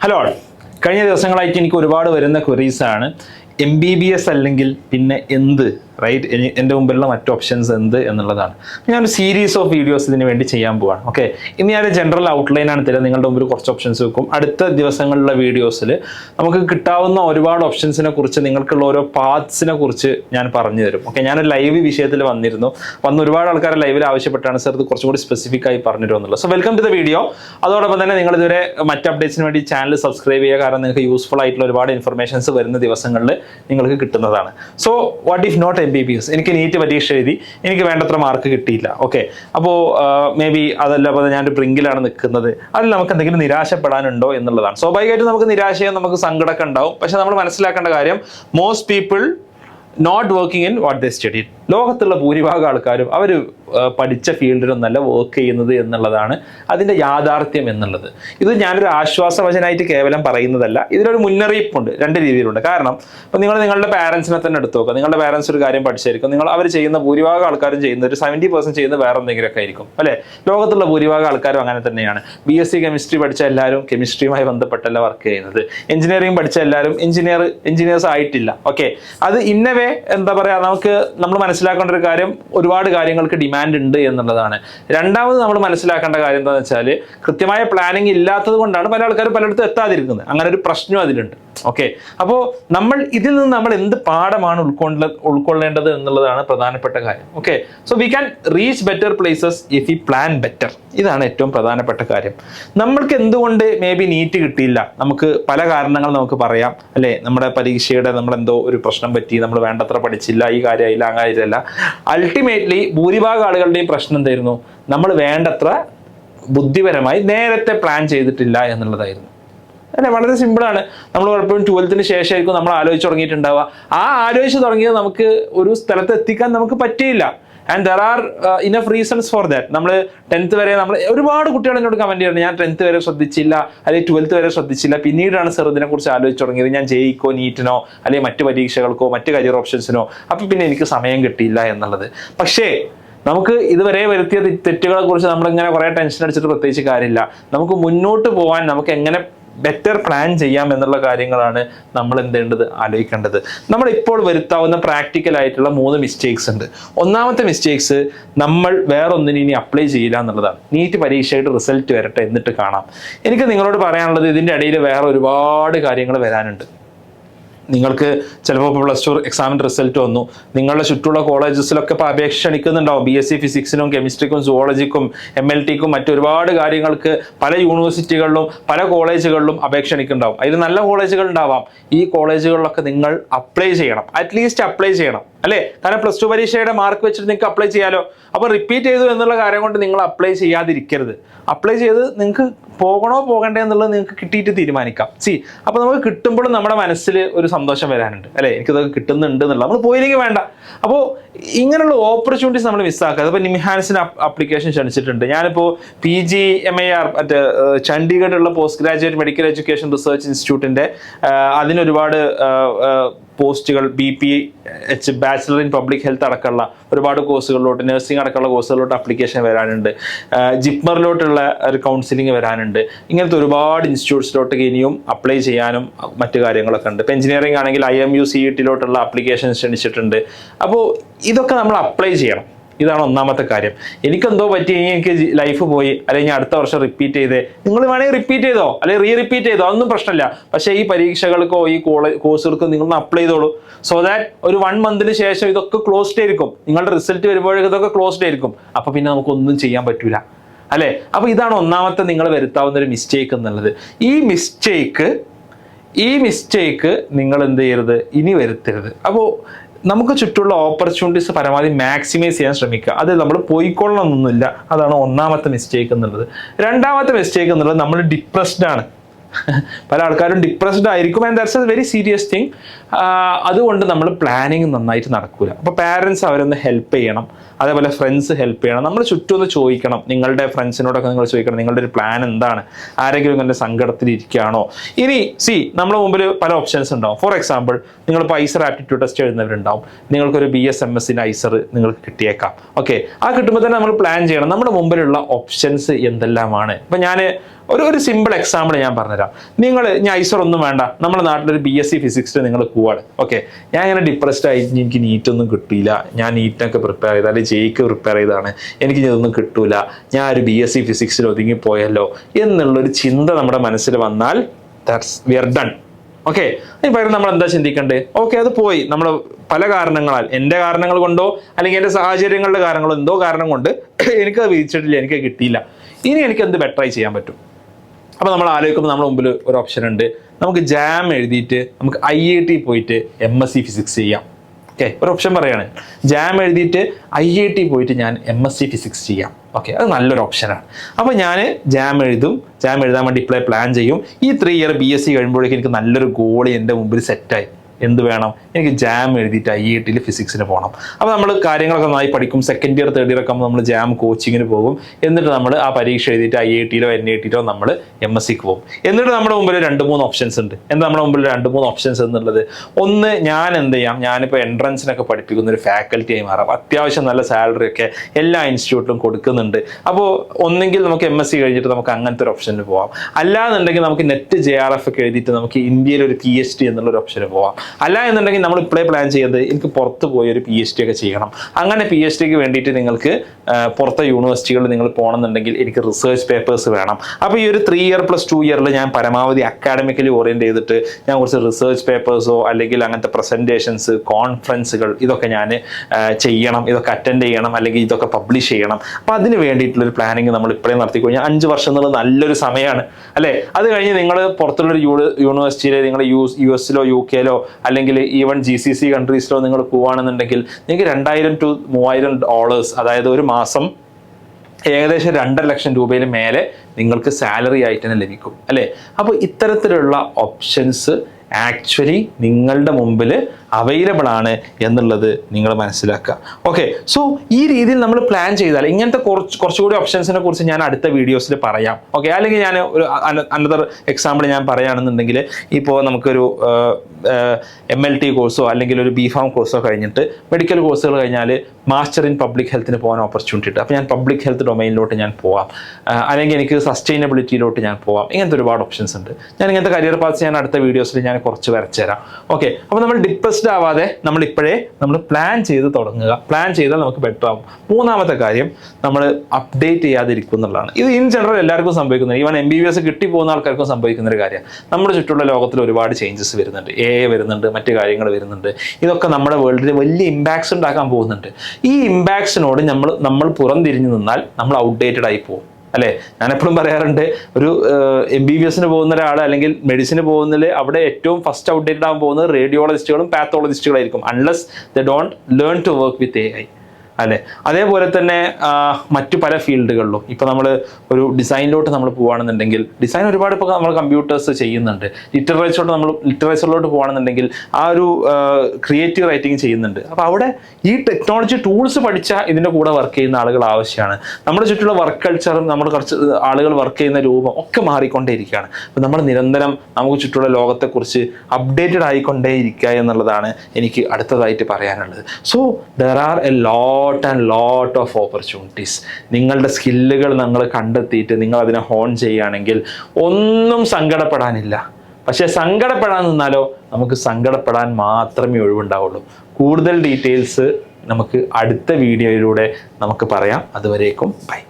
Hello കഴിഞ്ഞ ദിവസങ്ങളായിട്ട് എനിക്ക് ഒരുപാട് വരുന്ന ക്വറീസാണ് എം ബി ബി എസ് അല്ലെങ്കിൽ പിന്നെ എന്ത് റൈറ്റ് എന്റെ മുമ്പിലുള്ള മറ്റ് ഓപ്ഷൻസ് എന്ത് എന്നുള്ളതാണ്. ഞാനൊരു സീരീസ് ഓഫ് വീഡിയോസ് ഇതിന് വേണ്ടി ചെയ്യാൻ പോവാണ്. ഓക്കെ ഇന്ന് ഞാൻ ജനറൽ ഔട്ട്ലൈൻ ആണ് തരാം നിങ്ങളുടെ മുമ്പിൽ കുറച്ച് ഓപ്ഷൻസ് വെക്കും. അടുത്ത ദിവസങ്ങളിലുള്ള വീഡിയോസിൽ നമുക്ക് കിട്ടാവുന്ന ഒരുപാട് ഓപ്ഷൻസിനെ കുറിച്ച് നിങ്ങൾക്കുള്ള ഓരോ പാത്സിനെ കുറിച്ച് ഞാൻ പറഞ്ഞു തരും. ഓക്കെ ഞാൻ ലൈവ് വിഷയത്തിൽ വന്നിരുന്നു. വന്ന് ഒരുപാട് ആൾക്കാർ ലൈവിൽ ആവശ്യപ്പെട്ടാണ് സാർ ഇത് കുറച്ചും കൂടി സ്പെസിഫിക് ആയി പറഞ്ഞു so welcome to the video അതോടൊപ്പം തന്നെ നിങ്ങൾ ഇതുവരെ മറ്റ് അപ്ഡേറ്റ്സിന് വേണ്ടി ചാനൽ സബ്സ്ക്രൈബ് ചെയ്യുക. കാരണം നിങ്ങൾക്ക് യൂസ്ഫുൾ ആയിട്ടുള്ള ഒരുപാട് ഇൻഫർമേഷൻസ് വരുന്ന ദിവസങ്ങളിൽ നിങ്ങൾക്ക് കിട്ടുന്നതാണ്. So what if not M B B S എനിക്ക് നീറ്റ് പരീക്ഷ എഴുതി എനിക്ക് വേണ്ടത്ര മാർക്ക് കിട്ടിയില്ല. ഓക്കെ അപ്പോൾ മേ ബി അതല്ല അപ്പോൾ ഞാനൊരു ബ്രിങ്കിലാണ് നിൽക്കുന്നത്. അതിൽ നമുക്ക് എന്തെങ്കിലും നിരാശപ്പെടാനുണ്ടോ എന്നുള്ളതാണ്. സ്വാഭാവികമായിട്ടും നമുക്ക് നിരാശയും നമുക്ക് സങ്കടമൊക്കെ ഉണ്ടാവും. പക്ഷെ നമ്മൾ മനസ്സിലാക്കേണ്ട കാര്യം most people not working in what the study ലോകത്തുള്ള ഭൂരിഭാഗം ആൾക്കാരും അവർ പഠിച്ച ഫീൽഡിലൊന്നല്ല വർക്ക് ചെയ്യുന്നത് എന്നുള്ളതാണ് അതിന്റെ യാഥാർത്ഥ്യം എന്നുള്ളത്. ഇത് ഞാനൊരു ആശ്വാസവചനായിട്ട് കേവലം പറയുന്നതല്ല ഇതിലൊരു മുന്നറിയിപ്പുണ്ട് രണ്ട് രീതിയിലുണ്ട്. കാരണം ഇപ്പം നിങ്ങൾ നിങ്ങളുടെ പാരൻസിനെ തന്നെ എടുത്തു നോക്കുക. നിങ്ങളുടെ പാരൻസ് ഒരു കാര്യം പഠിച്ചായിരിക്കും. നിങ്ങൾ അവർ ചെയ്യുന്ന ഭൂരിഭാഗം ആൾക്കാരും ചെയ്യുന്ന ഒരു സെവന്റി പെർസെന്റ് ചെയ്യുന്ന വേറെ എന്തെങ്കിലുമൊക്കെ ആയിരിക്കും. അല്ലേ? ലോകത്തുള്ള ഭൂരിഭാഗം ആൾക്കാരും അങ്ങനെ തന്നെയാണ്. ബി എസ് സി കെമിസ്ട്രി പഠിച്ച എല്ലാവരും കെമിസ്ട്രിയുമായി ബന്ധപ്പെട്ടല്ല വർക്ക് ചെയ്യുന്നത്. എഞ്ചിനീയറിംഗ് പഠിച്ച എല്ലാവരും എഞ്ചിനീയർ എഞ്ചിനീയേഴ്സ് ആയിട്ടില്ല. ഓക്കെ അത് ഇന്നവേ എന്താ പറയുക നമുക്ക് നമ്മൾ മനസ്സിലാക്കേണ്ട ഒരു കാര്യം ഒരുപാട് കാര്യങ്ങൾക്ക് ഡിമാൻഡ് ഉണ്ട് എന്നുള്ളതാണ്. രണ്ടാമത് നമ്മൾ മനസ്സിലാക്കേണ്ട കാര്യം എന്താണെന്ന് വെച്ചാൽ കൃത്യമായ പ്ലാനിങ് ഇല്ലാത്തത് കൊണ്ടാണ് പല ആൾക്കാരും പലയിടത്തും എത്താതിരിക്കുന്നത്. അങ്ങനെ ഒരു പ്രശ്നം അതിലുണ്ട്. ഓക്കെ അപ്പോൾ നമ്മൾ ഇതിൽ നിന്ന് നമ്മൾ എന്ത് പാഠമാണ് ഉൾക്കൊള്ള ഉൾക്കൊള്ളേണ്ടത് എന്നുള്ളതാണ് പ്രധാനപ്പെട്ട കാര്യം. Okay so we can reach better places if you plan better ഇതാണ് ഏറ്റവും പ്രധാനപ്പെട്ട കാര്യം. നമ്മൾക്ക് എന്തുകൊണ്ട് മേ ബി നീറ്റ് കിട്ടിയില്ല? നമുക്ക് പല കാരണങ്ങൾ നമുക്ക് പറയാം. അല്ലേ? നമ്മുടെ പരീക്ഷയുടെ നമ്മളെന്തോ ഒരു പ്രശ്നം പറ്റി നമ്മൾ വേണ്ടത്ര പഠിച്ചില്ല ഈ കാര്യമായില്ല ആ കാര്യമില്ല അൾട്ടിമേറ്റ്ലി ഭൂരിഭാഗം ആളുകളുടെയും പ്രശ്നം എന്തായിരുന്നു? നമ്മൾ വേണ്ടത്ര ബുദ്ധിപരമായി നേരത്തെ പ്ലാൻ ചെയ്തിട്ടില്ല എന്നുള്ളതായിരുന്നു. അല്ലെ? വളരെ സിമ്പിളാണ് നമ്മൾ പലപ്പോഴും ട്വൽത്തിന് ശേഷമായിരിക്കും നമ്മൾ ആലോചിച്ച് തുടങ്ങിയിട്ടുണ്ടാവുക. ആ ആലോചിച്ച് തുടങ്ങിയത് നമുക്ക് ഒരു സ്ഥലത്ത് എത്തിക്കാൻ നമുക്ക് പറ്റിയില്ല. And there are enough reasons for that നമ്മൾ ടെൻത്ത് വരെ നമ്മൾ ഒരുപാട് കുട്ടികൾ എന്നോട് കമന്റ് ചെയ്യുന്നത് ഞാൻ ടെൻത്ത് വരെ ശ്രദ്ധിച്ചില്ല അല്ലെങ്കിൽ ട്വൽത്ത് വരെ ശ്രദ്ധിച്ചില്ല. പിന്നീടാണ് സർ ഇതിനെ കുറിച്ച് ആലോചിച്ച് തുടങ്ങിയത്. ഞാൻ ജയിക്കോ നീറ്റിനോ അല്ലെങ്കിൽ മറ്റു പരീക്ഷകൾക്കോ മറ്റു കരിയർ ഓപ്ഷൻസിനോ അപ്പം പിന്നെ എനിക്ക് സമയം കിട്ടിയില്ല എന്നുള്ളത്. പക്ഷേ നമുക്ക് ഇതുവരെ വരുത്തിയ തെറ്റുകളെ കുറിച്ച് നമ്മളിങ്ങനെ കുറെ ടെൻഷൻ അടിച്ചിട്ട് പ്രത്യേകിച്ച് കാര്യമില്ല. നമുക്ക് മുന്നോട്ട് പോകാൻ നമുക്ക് എങ്ങനെ ബെറ്റർ പ്ലാൻ ചെയ്യാം എന്നുള്ള കാര്യങ്ങളാണ് നമ്മൾ എന്ത് ആലോചിക്കേണ്ടത്. നമ്മൾ ഇപ്പോൾ വരുത്താവുന്ന പ്രാക്ടിക്കൽ ആയിട്ടുള്ള മൂന്ന് മിസ്റ്റേക്സ് ഉണ്ട്. ഒന്നാമത്തെ മിസ്റ്റേക്സ് നമ്മൾ വേറൊന്നിനും ഇനി അപ്ലൈ ചെയ്യില്ല എന്നുള്ളതാണ്. നീറ്റ് പരീക്ഷയുടെ റിസൾട്ട് വരട്ടെ എന്നിട്ട് കാണാം. എനിക്ക് നിങ്ങളോട് പറയാനുള്ളത് ഇതിന്റെ ഇടയിൽ വേറെ ഒരുപാട് കാര്യങ്ങൾ വരാനുണ്ട്. നിങ്ങൾക്ക് ചിലപ്പോൾ പ്ലസ് ടു എക്സാമിന്റെ റിസൾട്ട് വന്നു. നിങ്ങളുടെ ചുറ്റുള്ള കോളേജസിലൊക്കെ ഇപ്പോൾ അപേക്ഷ ക്ഷണിക്കുന്നുണ്ടാവും. ബി എസ് സി ഫിസിക്സിനും കെമിസ്ട്രിക്കും സുവോളജിക്കും എം എൽ ടിക്കും മറ്റൊരുപാട് കാര്യങ്ങൾക്ക് പല യൂണിവേഴ്സിറ്റികളിലും പല കോളേജുകളിലും അപേക്ഷ ക്ഷണിക്കുന്നുണ്ടാവും. അതിൽ നല്ല കോളേജുകൾ ഉണ്ടാവാം. ഈ കോളേജുകളിലൊക്കെ നിങ്ങൾ അപ്ലൈ ചെയ്യണം. അറ്റ്ലീസ്റ്റ് അപ്ലൈ ചെയ്യണം. അല്ലേ? കാരണം പ്ലസ് ടു പരീക്ഷയുടെ മാർക്ക് വെച്ചിട്ട് നിങ്ങൾക്ക് അപ്ലൈ ചെയ്യാലോ. അപ്പോൾ റിപ്പീറ്റ് ചെയ്തു എന്നുള്ള കാര്യം കൊണ്ട് നിങ്ങൾ അപ്ലൈ ചെയ്യാതിരിക്കരുത്. അപ്ലൈ ചെയ്ത് നിങ്ങൾക്ക് പോകണോ പോകണ്ടേ എന്നുള്ളത് നിങ്ങൾക്ക് കിട്ടിയിട്ട് തീരുമാനിക്കാം. സി അപ്പോൾ നമുക്ക് കിട്ടുമ്പോഴും നമ്മുടെ മനസ്സിൽ ഒരു സന്തോഷം വരാനുണ്ട്. അല്ലേ? എനിക്കിതൊക്കെ കിട്ടുന്നുണ്ട് എന്നുള്ളത്. നമ്മൾ പോയില്ലെങ്കിൽ വേണ്ട. അപ്പോൾ ഇങ്ങനെയുള്ള ഓപ്പർച്യൂണിറ്റീസ് നമ്മൾ മിസ്സാക്കുക അതിപ്പോൾ നിംഹാൻസിന് അപ്ലിക്കേഷൻ ക്ഷണിച്ചിട്ടുണ്ട്. ഞാനിപ്പോൾ P G M I R മറ്റേ ചണ്ഡീഗഡിലുള്ള post graduate medical education research ഇൻസ്റ്റിറ്റ്യൂട്ടിന്റെ അതിനൊരുപാട് പോസ്റ്റുകൾ B P H bachelor in public health അടക്കമുള്ള ഒരുപാട് കോഴ്സുകളിലോട്ട് നഴ്സിംഗ് അടക്കമുള്ള കോഴ്സുകളിലോട്ട് അപ്ലിക്കേഷൻ വരാനുണ്ട്. ജിപ്മറിലോട്ടുള്ള ഒരു കൗൺസിലിംഗ് വരാനുണ്ട്. ഇങ്ങനത്തെ ഒരുപാട് ഇൻസ്റ്റിറ്റ്യൂട്ട്സിലോട്ട് ഇനിയും അപ്ലൈ ചെയ്യാനും മറ്റു കാര്യങ്ങളൊക്കെ ഉണ്ട്. ഇപ്പം എഞ്ചിനീയറിംഗ് ആണെങ്കിൽ I M U C E ടിയിലോട്ടുള്ള application ക്ഷണിച്ചിട്ടുണ്ട്. അപ്പോൾ ഇതൊക്കെ നമ്മൾ അപ്ലൈ ചെയ്യണം. ഇതാണ് ഒന്നാമത്തെ കാര്യം. എനിക്കെന്തോ പറ്റി? ഇനി എനിക്ക് ലൈഫ് പോയി. അല്ലെങ്കിൽ അടുത്ത വർഷം റിപ്പീറ്റ് ചെയ്തേ. നിങ്ങൾ വേണമെങ്കിൽ റിപ്പീറ്റ് ചെയ്തോ? അല്ലെങ്കിൽ റീ റിപ്പീറ്റ് ചെയ്തോ? അതൊന്നും പ്രശ്നമില്ല. പക്ഷേ ഈ പരീക്ഷകൾക്കോ ഈ കോഴ്സുകൾക്കോ നിങ്ങൾ അപ്ലൈ ചെയ്തോളൂ. സോ ദാറ്റ് ഒരു വൺ മന്തിന് ശേഷം ഇതൊക്കെ ക്ലോസ്ഡ് ആയിരിക്കും. നിങ്ങളുടെ റിസൾട്ട് വരുമ്പോഴേക്കും ഇതൊക്കെ ക്ലോസ്ഡ് ആയിരിക്കും. അപ്പോൾ പിന്നെ നമുക്കൊന്നും ചെയ്യാൻ പറ്റില്ല അല്ലേ? അപ്പോൾ ഇതാണ് ഒന്നാമത്തെ നിങ്ങൾ വരുത്താവുന്ന ഒരു മിസ്റ്റേക്ക് എന്നുള്ളത്. ഈ മിസ്റ്റേക്ക് ഈ മിസ്റ്റേക്ക് നിങ്ങൾ എന്ത് ചെയ്യരുത്? ഇനി വരുത്തരുത്. അപ്പോൾ നമുക്ക് ചുറ്റുള്ള ഓപ്പർച്യൂണിറ്റീസ് പരമാവധി മാക്സിമൈസ് ചെയ്യാൻ ശ്രമിക്കുക. അത് നമ്മൾ പോയിക്കൊള്ളണമെന്നൊന്നുമില്ല അതാണ് ഒന്നാമത്തെ മിസ്റ്റേക്ക് എന്നുള്ളത്. രണ്ടാമത്തെ മിസ്റ്റേക്ക് എന്നുള്ളത് നമ്മൾ ഡിപ്രസ്ഡ് ആണ്. പല ആൾക്കാരും ഡിപ്രസ്ഡ് ആയിരിക്കും. And that's a very serious thing അതുകൊണ്ട് നമ്മൾ പ്ലാനിങ് നന്നായിട്ട് നടക്കില്ല അപ്പോൾ പാരൻസ് അവരൊന്ന് ഹെൽപ്പ് ചെയ്യണം. അതേപോലെ ഫ്രണ്ട്സ് ഹെൽപ്പ് ചെയ്യണം. നമ്മൾ ചുറ്റും ഒന്ന് ചോദിക്കണം. നിങ്ങളുടെ ഫ്രണ്ട്സിനോടൊക്കെ നിങ്ങൾ ചോദിക്കണം. നിങ്ങളുടെ ഒരു പ്ലാൻ എന്താണ്? ആരെങ്കിലും നിങ്ങളുടെ സങ്കടത്തിൽ ഇരിക്കുകയാണോ? ഇനി സി നമ്മുടെ മുമ്പിൽ പല ഓപ്ഷൻസ് ഉണ്ടാവും. ഫോർ എക്സാമ്പിൾ നിങ്ങൾ ഐസർ ആപ്റ്റിറ്റ്യൂഡ് ടെസ്റ്റ് എഴുതുന്നവരുണ്ടാവും. നിങ്ങൾക്കൊരു ബി എസ് എം എസിന് ഐസർ നിങ്ങൾക്ക് കിട്ടിയേക്കാം. ഓക്കെ ആ കിട്ടുമ്പോൾ തന്നെ നമ്മൾ പ്ലാൻ ചെയ്യണം. നമ്മുടെ മുമ്പിലുള്ള ഓപ്ഷൻസ് എന്തെല്ലാമാണ്? ഇപ്പം ഞാൻ ഒരു ഒരു സിമ്പിൾ എക്സാമ്പിൾ ഞാൻ പറഞ്ഞുതരാം. നിങ്ങൾ ഞാൻ ഐസർ ഒന്നും വേണ്ട. നമ്മുടെ നാട്ടിലൊരു ബി എസ് സി ഫിസിക്സിൽ നിങ്ങൾ പോവാണ്. ഓക്കെ ഞാൻ ഇങ്ങനെ ഡിപ്രസ്ഡ് ആയിട്ട് എനിക്ക് നീറ്റ് ഒന്നും കിട്ടിയില്ല. ഞാൻ നീറ്റിനൊക്കെ പ്രിപ്പയർ ചെയ്ത ജെയ്ക്ക് പ്രിപ്പയർ ചെയ്താണ് എനിക്ക് ഇതൊന്നും കിട്ടൂല. ഞാൻ ഒരു ബി എസ് സി ഫിസിക്സിൽ ഒതുങ്ങിപ്പോയല്ലോ എന്നുള്ളൊരു ചിന്ത നമ്മുടെ മനസ്സിൽ വന്നാൽ that's we are done okay അതിന് പകരം നമ്മൾ എന്താ ചിന്തിക്കണ്ടേ ഓക്കെ അത് പോയി. നമ്മൾ പല കാരണങ്ങളാൽ എന്റെ കാരണങ്ങൾ കൊണ്ടോ അല്ലെങ്കിൽ എന്റെ സാഹചര്യങ്ങളുടെ കാരണങ്ങളോ എന്തോ കാരണം കൊണ്ട് എനിക്കത് വിധിച്ചിട്ടില്ല എനിക്ക് കിട്ടിയില്ല. ഇനി എനിക്ക് എന്ത് ബെറ്ററായി ചെയ്യാൻ പറ്റും? അപ്പോൾ നമ്മൾ ആലോചിക്കുമ്പോൾ നമ്മുടെ മുമ്പിൽ ഒരു ഓപ്ഷൻ ഉണ്ട്. നമുക്ക് ജാം എഴുതിയിട്ട് നമുക്ക് ഐ ഐ ടി പോയിട്ട് എം എസ് സി ഫിസിക്സ് ചെയ്യാം. ഓക്കെ ഒരു ഓപ്ഷൻ പറയാണ്. ജാം എഴുതിയിട്ട് ഐ ഐ ടി പോയിട്ട് ഞാൻ എം എസ് സി ഫിസിക്സ് ചെയ്യാം. ഓക്കെ അത് നല്ലൊരു ഓപ്ഷനാണ് അപ്പോൾ ഞാൻ ജാം എഴുതും. ജാം എഴുതാൻ വേണ്ടി ഇപ്പോഴേ പ്ലാൻ ചെയ്യും. ഈ three year B S C കഴിയുമ്പോഴേക്കും എനിക്ക് നല്ലൊരു ഗോൾ എന്റെ മുമ്പിൽ സെറ്റായി എന്ത് വേണം? എനിക്ക് ജാം എഴുതിയിട്ട് ഐ ഐ ടിയിൽ ഫിസിക്സിന് പോകണം അപ്പോൾ നമ്മൾ കാര്യങ്ങളൊക്കെ നന്നായി പഠിക്കും. സെക്കൻഡ് ഇയർ തേർഡ് ഇയർ ഒക്കെ നമ്മൾ ജാം കോച്ചിങ്ങിന് പോകും. എന്നിട്ട് നമ്മൾ ആ പരീക്ഷ എഴുതിയിട്ട് ഐ ഐ ടിയിലോ എൻ ഐ ടിയിലോ നമ്മൾ എം എസ് സിക്ക് പോകും. എന്നിട്ട് നമ്മുടെ മുമ്പിൽ രണ്ട് മൂന്ന് ഓപ്ഷൻസ് ഉണ്ട്. എന്താ നമ്മുടെ മുമ്പിൽ രണ്ട് മൂന്ന് ഓപ്ഷൻസ് എന്നുള്ളത്? ഒന്ന് ഞാൻ എന്ത് ചെയ്യാം? ഞാനിപ്പോൾ എൻട്രൻസിനൊക്കെ പഠിപ്പിക്കുന്ന ഒരു ഫാക്കൽറ്റി ആയി മാറാം. അത്യാവശ്യം നല്ല സാലറി ഒക്കെ എല്ലാ ഇൻസ്റ്റിറ്റ്യൂട്ടിലും കൊടുക്കുന്നുണ്ട്. അപ്പോൾ ഒന്നെങ്കിൽ നമുക്ക് എം എസ് സി കഴിഞ്ഞിട്ട് നമുക്ക് അങ്ങനത്തെ ഒരു ഓപ്ഷനിൽ പോവാം. അല്ലാന്നുണ്ടെങ്കിൽ നമുക്ക് നെറ്റ് ജെ ആർ എഫ് ഒക്കെ എഴുതിയിട്ട് നമുക്ക് ഇന്ത്യയിൽ ഒരു പി എച്ച് ഡി എന്നുള്ള ഒരു ഓപ്ഷന് പോവാം. അല്ല എന്നുണ്ടെങ്കിൽ നമ്മൾ ഇപ്പോഴേ പ്ലാൻ ചെയ്യുന്നത് എനിക്ക് പുറത്ത് പോയി ഒരു പി എച്ച് ഡി ഒക്കെ ചെയ്യണം. അങ്ങനെ പി എച്ച് ഡിക്ക് വേണ്ടിയിട്ട് നിങ്ങൾക്ക് പുറത്തെ യൂണിവേഴ്സിറ്റികളിൽ നിങ്ങൾ പോകണമെന്നുണ്ടെങ്കിൽ എനിക്ക് റിസർച്ച് പേപ്പേഴ്സ് വേണം. അപ്പോൾ ഈ ഒരു ത്രീ ഇയർ പ്ലസ് ടു ഇയറിൽ ഞാൻ പരമാവധി അക്കാഡമിക്കലി ഓറിയന്റ് ചെയ്തിട്ട് ഞാൻ കുറച്ച് റിസർച്ച് പേപ്പേഴ്സോ അല്ലെങ്കിൽ അങ്ങനത്തെ പ്രസന്റേഷൻസ് കോൺഫറൻസുകൾ ഇതൊക്കെ ഞാൻ ചെയ്യണം. ഇതൊക്കെ അറ്റൻഡ് ചെയ്യണം അല്ലെങ്കിൽ ഇതൊക്കെ പബ്ലിഷ് ചെയ്യണം. അപ്പോൾ അതിന് വേണ്ടിയിട്ടുള്ളൊരു പ്ലാനിങ് നമ്മൾ ഇപ്പോഴേ നടത്തി കഴിഞ്ഞാൽ അഞ്ച് വർഷം എന്നുള്ളത് നല്ലൊരു സമയമാണ് അല്ലേ? അത് കഴിഞ്ഞ് നിങ്ങൾ പുറത്തുള്ളൊരു യൂണിവേഴ്സിറ്റിയിൽ നിങ്ങൾ യു യു എസിലോ യു കെയിലോ അല്ലെങ്കിൽ ജി സി സി കൺട്രീസിലോ നിങ്ങൾ പോവുകയാണെന്നുണ്ടെങ്കിൽ നിങ്ങൾക്ക് രണ്ടായിരം ടു മൂവായിരം ഡോളേഴ്സ് അതായത് ഒരു മാസം ഏകദേശം രണ്ടര ലക്ഷം രൂപയിൽ മേലെ നിങ്ങൾക്ക് സാലറി ആയിട്ട് തന്നെ ലഭിക്കും അല്ലേ? അപ്പോൾ ഇത്തരത്തിലുള്ള ഓപ്ഷൻസ് ആക്ച്വലി നിങ്ങളുടെ മുമ്പിൽ അവൈലബിൾ ആണ് എന്നുള്ളത് നിങ്ങൾ മനസ്സിലാക്കുക. ഓക്കെ സോ ഈ രീതിയിൽ നമ്മൾ പ്ലാൻ ചെയ്താൽ ഇങ്ങനത്തെ കുറച്ച് കുറച്ചുകൂടി ഓപ്ഷൻസിനെ കുറിച്ച് ഞാൻ അടുത്ത വീഡിയോസിൽ പറയാം. ഓക്കെ അല്ലെങ്കിൽ ഞാൻ ഒരു അനദർ എക്സാമ്പിൾ ഞാൻ പറയുകയാണെന്നുണ്ടെങ്കിൽ ഇപ്പോൾ നമുക്കൊരു എം എൽ ടി കോഴ്സോ അല്ലെങ്കിൽ ഒരു ബി ഫാം കോഴ്സോ കഴിഞ്ഞിട്ട് മെഡിക്കൽ കോഴ്സുകൾ കഴിഞ്ഞാൽ മാസ്റ്റർ ഇൻ പബ്ലിക് ഹെൽത്തിന് പോകാൻ ഓപ്പർച്യൂണിറ്റി ഉണ്ട്. അപ്പോൾ ഞാൻ പബ്ലിക് ഹെൽത്ത് ഡൊമൈനിലോട്ട് ഞാൻ പോവാം. അല്ലെങ്കിൽ എനിക്ക് സസ്റ്റൈനബിലിറ്റിയിലോട്ട് ഞാൻ പോവാം. ഇങ്ങനത്തെ ഒരുപാട് ഓപ്ഷൻസ് ഉണ്ട്. ഞാൻ ഇങ്ങനത്തെ കരിയർ പാത്സ് ഞാൻ അടുത്ത വീഡിയോസിൽ ഞാൻ കുറച്ച് വരച്ചു തരാം. ഓക്കെ അപ്പോൾ നമ്മൾ ഡിപ്രസ്ഡ് ആവാതെ നമ്മൾ ഇപ്പോഴേ നമ്മൾ പ്ലാൻ ചെയ്ത് തുടങ്ങുക. പ്ലാൻ ചെയ്താൽ നമുക്ക് ബെറ്റർ ആവും. മൂന്നാമത്തെ കാര്യം നമ്മൾ അപ്ഡേറ്റ് ചെയ്യാതിരിക്കും എന്നുള്ളതാണ്. ഇത് ഇൻ ജനറൽ എല്ലാവർക്കും സംഭവിക്കുന്നത് even M B B S കിട്ടി പോകുന്ന ആൾക്കാർക്കും സംഭവിക്കുന്ന ഒരു കാര്യം നമ്മുടെ ചുറ്റുള്ള ലോകത്തിൽ ഒരുപാട് ചേഞ്ചസ് വരുന്നുണ്ട്. എ വരുന്നുണ്ട് മറ്റു കാര്യങ്ങൾ വരുന്നുണ്ട്. ഇതൊക്കെ നമ്മുടെ വേൾഡിൽ വലിയ ഇമ്പാക്ട്സ് ഉണ്ടാക്കാൻ പോകുന്നുണ്ട്. ഈ ഇമ്പാക്ട്സിനോട് നമ്മൾ നമ്മൾ പുറംതിരിഞ്ഞു നിന്നാൽ നമ്മൾ ഔട്ട്ഡേറ്റഡ് ആയി പോകും. അല്ലേ? ഞാൻ എപ്പോഴും പറയാറുണ്ട് ഒരു എം ബി ബി എസിന് പോകുന്ന ഒരാൾ അല്ലെങ്കിൽ മെഡിസിന് പോകുന്നതിൽ അവിടെ ഏറ്റവും ഫസ്റ്റ് ഔട്ട്ഡേറ്റഡ് ആകാൻ പോകുന്നത് റേഡിയോളജിസ്റ്റുകളും പാത്തോളജിസ്റ്റുകളായിരിക്കും unless they don't learn to work with A I അല്ലെ? അതേപോലെ തന്നെ മറ്റു പല ഫീൽഡുകളിലും. ഇപ്പൊ നമ്മൾ ഒരു ഡിസൈനിലോട്ട് നമ്മൾ പോവുകയാണെന്നുണ്ടെങ്കിൽ ഡിസൈൻ ഒരുപാട് ഇപ്പോൾ നമ്മൾ കമ്പ്യൂട്ടേഴ്സ് ചെയ്യുന്നുണ്ട്. ലിറ്ററേച്ചറോട് നമ്മൾ ലിറ്ററേച്ചറിലോട്ട് പോകുകയാണെന്നുണ്ടെങ്കിൽ ആ ഒരു ക്രിയേറ്റീവ് റൈറ്റിംഗ് ചെയ്യുന്നുണ്ട്. അപ്പോൾ അവിടെ ഈ ടെക്നോളജി ടൂൾസ് പഠിച്ച ഇതിന്റെ കൂടെ വർക്ക് ചെയ്യുന്ന ആളുകൾ ആവശ്യമാണ്. നമ്മുടെ ചുറ്റുള്ള വർക്ക് കൾച്ചറും നമ്മൾ കുറച്ച് ആളുകൾ വർക്ക് ചെയ്യുന്ന രൂപം ഒക്കെ മാറിക്കൊണ്ടേയിരിക്കുകയാണ്. അപ്പോൾ നമ്മൾ നിരന്തരം നമുക്ക് ചുറ്റുള്ള ലോകത്തെക്കുറിച്ച് അപ്ഡേറ്റഡ് ആയിക്കൊണ്ടേ ഇരിക്കുക എന്നുള്ളതാണ് എനിക്ക് അടുത്തതായിട്ട് പറയാനുള്ളത്. So there are a lot and lot of opportunities നിങ്ങളുടെ സ്കില്ലുകൾ നിങ്ങൾ കണ്ടെത്തിയിട്ട് നിങ്ങൾ അതിനെ ഹോൺ ചെയ്യുകയാണെങ്കിൽ ഒന്നും സങ്കടപ്പെടാനില്ല. പക്ഷെ സങ്കടപ്പെടാൻ നിന്നാലോ നമുക്ക് സങ്കടപ്പെടാൻ മാത്രമേ ഒഴിവുണ്ടാവുള്ളൂ. കൂടുതൽ ഡീറ്റെയിൽസ് നമുക്ക് അടുത്ത വീഡിയോയിലൂടെ നമുക്ക് പറയാം. അതുവരേക്കും ബൈ